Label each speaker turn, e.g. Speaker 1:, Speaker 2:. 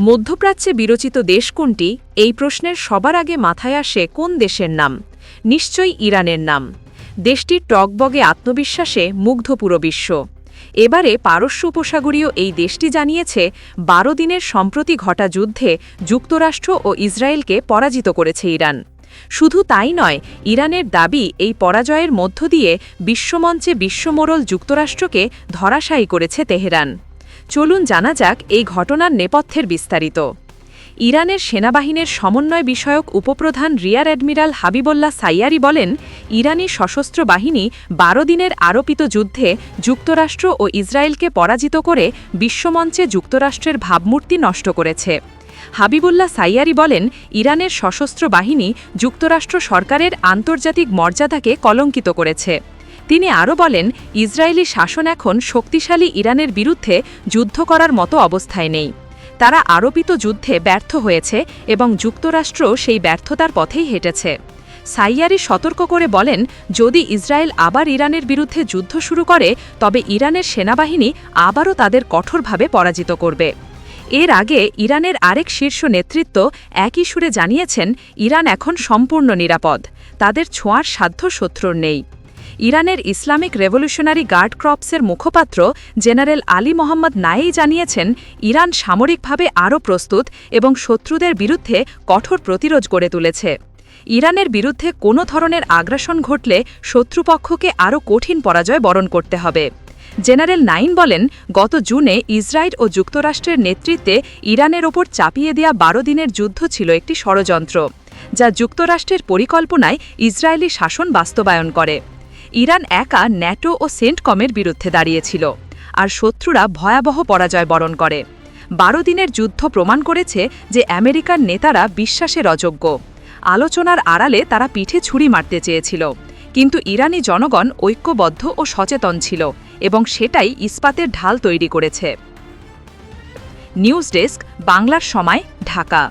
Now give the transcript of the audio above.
Speaker 1: মধ্যপ্রাচ্যে বিরচিত দেশ কোনটি? এই প্রশ্নের সবার আগে মাথায় আসে কোন দেশের নাম। নিশ্চয়ই ইরানের নাম। দেশটির টকবগে আত্মবিশ্বাসে মুগ্ধ পুরো বিশ্ব। এবারে পারস্য উপসাগরীয় এই দেশটি জানিয়েছে, বারো দিনের সম্প্রতি ঘটা যুদ্ধে যুক্তরাষ্ট্র ও ইসরায়েলকে পরাজিত করেছে ইরান। শুধু তাই নয়, ইরানের দাবি এই পরাজয়ের মধ্য দিয়ে বিশ্বমঞ্চে বিশ্বমোড়ল যুক্তরাষ্ট্রকে ধরাশায়ী করেছে তেহরান। চলুন জানা যাক এই ঘটনার নেপথ্যের বিস্তারিত। ইরানের সেনাবাহিনীর সমন্বয় বিষয়ক উপপ্রধান রিয়ার অ্যাডমিরাল হাবিবুল্লাহ সাইয়ারি বলেন, ইরানি সশস্ত্র বাহিনী বারো দিনের আরোপিত যুদ্ধে যুক্তরাষ্ট্র ও ইসরায়েলকে পরাজিত করে বিশ্বমঞ্চে যুক্তরাষ্ট্রের ভাবমূর্তি নষ্ট করেছে। হাবিবুল্লাহ সাইয়ারি বলেন, ইরানের সশস্ত্র বাহিনী যুক্তরাষ্ট্র সরকারের আন্তর্জাতিক মর্যাদাকে কলঙ্কিত করেছে। তিনি আরও বলেন, ইসরায়েলি শাসন এখন শক্তিশালী ইরানের বিরুদ্ধে যুদ্ধ করার মতো অবস্থায় নেই। তারা আরোপিত যুদ্ধে ব্যর্থ হয়েছে এবং যুক্তরাষ্ট্র সেই ব্যর্থতার পথেই হেঁটেছে। সাইয়ারি সতর্ক করে বলেন, যদি ইসরায়েল আবার ইরানের বিরুদ্ধে যুদ্ধ শুরু করে, তবে ইরানের সেনাবাহিনী আবারও তাদের কঠোরভাবে পরাজিত করবে। এর আগে ইরানের আরেক শীর্ষ নেতৃত্ব একই সুরে জানিয়েছেন, ইরান এখন সম্পূর্ণ নিরাপদ। তাদের ছোঁয়ার সাধ্য শত্রুর নেই। ইরানের ইসলামিক রেভলিউশনারি গার্ড ক্রপসের মুখপাত্র জেনারেল আলী মোহাম্মদ নায়েই জানিয়েছেন, ইরান সামরিকভাবে আরও প্রস্তুত এবং শত্রুদের বিরুদ্ধে কঠোর প্রতিরোধ গড়ে তুলেছে। ইরানের বিরুদ্ধে কোনো ধরনের আগ্রাসন ঘটলে শত্রুপক্ষকে আরও কঠিন পরাজয় বরণ করতে হবে। জেনারেল নাইন বলেন, গত জুনে ইসরায়েল ও যুক্তরাষ্ট্রের নেতৃত্বে ইরানের ওপর চাপিয়ে দেয়া বারো দিনের যুদ্ধ ছিল একটি ষড়যন্ত্র, যা যুক্তরাষ্ট্রের পরিকল্পনায় ইসরায়েলি শাসন বাস্তবায়ন করে। ইরান একা ন্যাটো ও সেন্টকমের বিরুদ্ধে দাঁড়িয়েছিল। আর শত্রুরা ভয়াবহ পরাজয় বরণ করে। বারো দিনের যুদ্ধ প্রমাণ করেছে যে আমেরিকার নেতারা বিশ্বাসের অযোগ্য। আলোচনার আড়ালে তারা পিঠে ছুরি মারতে চেয়েছিল। কিন্তু ইরানি জনগণ ঐক্যবদ্ধ ও সচেতন ছিল এবং সেটাই ইস্পাতের ঢাল তৈরি করেছে। নিউজ ডেস্ক, বাংলার সময়, ঢাকা।